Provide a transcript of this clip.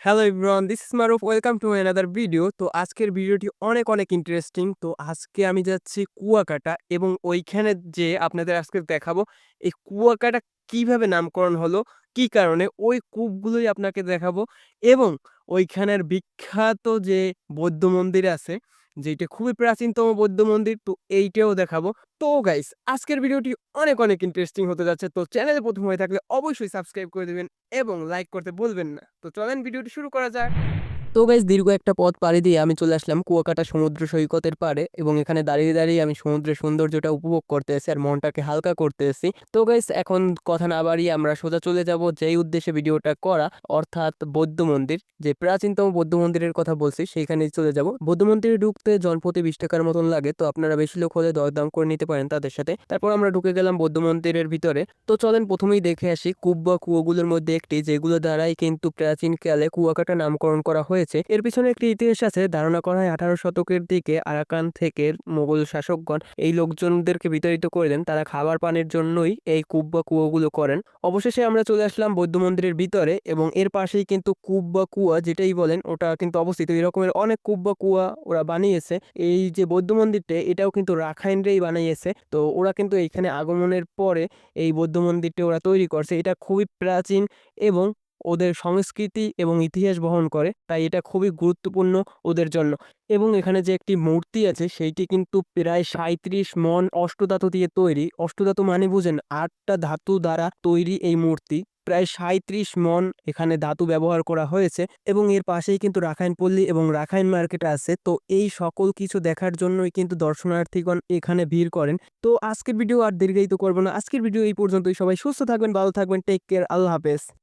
Hello everyone this is Maruf welcome to another video তো আজকের ভিডিওটি অনেক অনেক ইন্টারেস্টিং তো আজকে আমি যাচ্ছি কুয়াকাটা এবং ওইখানে যে আপনাদের আজকে দেখাবো, এই কুয়াকাটা কীভাবে নামকরণ হলো, কি কারণে, ওই কূপগুলোই আপনাকে দেখাবো এবং ওইখানের বিখ্যাত যে বৌদ্ধ মন্দির আছে যেটা খুবই প্রাচীনতম বৌদ্ধ মন্দির, তো এইটাও দেখাবো। তো গাইস আজকের ভিডিওটি অনেক অনেক ইন্টারেস্টিং হতে যাচ্ছে, তো চ্যানেলে প্রথম হয়ে থাকলে অবশ্যই সাবস্ক্রাইব করে দেবেন এবং লাইক করতে বলবেন না। তো চলেন ভিডিওটি শুরু করা যাক। তো গাইজ দীর্ঘ একটা পথ পাড়ি দিয়ে আমি চলে আসলাম কুয়াকাটা সমুদ্র সৈকতের পাড়ে এবং এখানে দাঁড়িয়ে দাঁড়িয়ে আমি সমুদ্রের সৌন্দর্যটা উপভোগ করতে এসেছি আর মনটাকে হালকা করতে এসেছি। তো গাইজ এখন কথা না বাড়িয়ে আমরা সোজা চলে যাব যেই উদ্দেশ্যে ভিডিওটা করা, অর্থাৎ বৌদ্ধ মন্দির। যে প্রাচীনতম বৌদ্ধ মন্দিরের কথা বলছি সেইখানে চলে যাব। বৌদ্ধ মন্দিরে ঢুকতে জনপ্রতি বিশ টাকার মতন লাগে, তো আপনারা বেশি লোক হলে দরদাম করে নিতে পারেন তাদের সাথে। তারপর আমরা ঢুকে গেলাম বৌদ্ধ মন্দিরের ভিতরে। তো চলেন প্রথমেই দেখে আসি কূপ বা কুয়োগুলোর মধ্যে একটি যেগুলো দ্বারাই কিন্তু প্রাচীনকালে কুয়াকাটা নামকরণ করা হয়েছে। এর পিছনে একটি ইতিহাস আছে, ধারণা করা হয় আঠারো শতকের দিকে আরাকান থেকে মোগল শাসকগণ এই লোকজনদেরকে বিতাড়িত করে দেন তারা খাবার পানির জন্যই এই কূপ বা কুয়োগুলো করেন। অবশেষে আমরা চলে আসলাম বৌদ্ধ মন্দিরের ভিতরে এবং এর পাশেই কিন্তু কূপ বা কুয়া যেটাই বলেন, ওটা কিন্তু অবস্থিত। এই রকমের অনেক কূপ বা কুয়া ওরা বানিয়েছে। এই যে বৌদ্ধ মন্দিরটা, এটাও কিন্তু রাখাইনরাই বানিয়েছে। তো ওরা কিন্তু এইখানে আগমনের পরে এই বৌদ্ধ মন্দিরটি ওরা তৈরি করছে। এটা খুবই প্রাচীন এবং ওদের সংস্কৃতি এবং ইতিহাস বহন করে, তাই এটা খুবই গুরুত্বপূর্ণ ওদের জন্য। এবং এখানে যে একটি মূর্তি আছে, সেইটি কিন্তু প্রায় সাঁত্রিশ মন অষ্টধাতু দিয়ে তৈরি। অষ্টধাতু মানে বুঝেন আটটা ধাতু দ্বারা তৈরি এই মূর্তি। প্রায় সাঁত্রিশ মন এখানে ধাতু ব্যবহার করা হয়েছে এবং এর পাশেই কিন্তু রাখাইন পল্লী এবং রাখাইন মার্কেট আছে। তো এই সকল কিছু দেখার জন্যই কিন্তু দর্শনার্থীগণ এখানে ভিড় করেন। তো আজকের ভিডিও আর দীর্ঘায়িত করব না। আজকের ভিডিও এই পর্যন্তই। সবাই সুস্থ থাকবেন, ভালো থাকবেন। টেক কেয়ার আল্লাহ হাফেজ।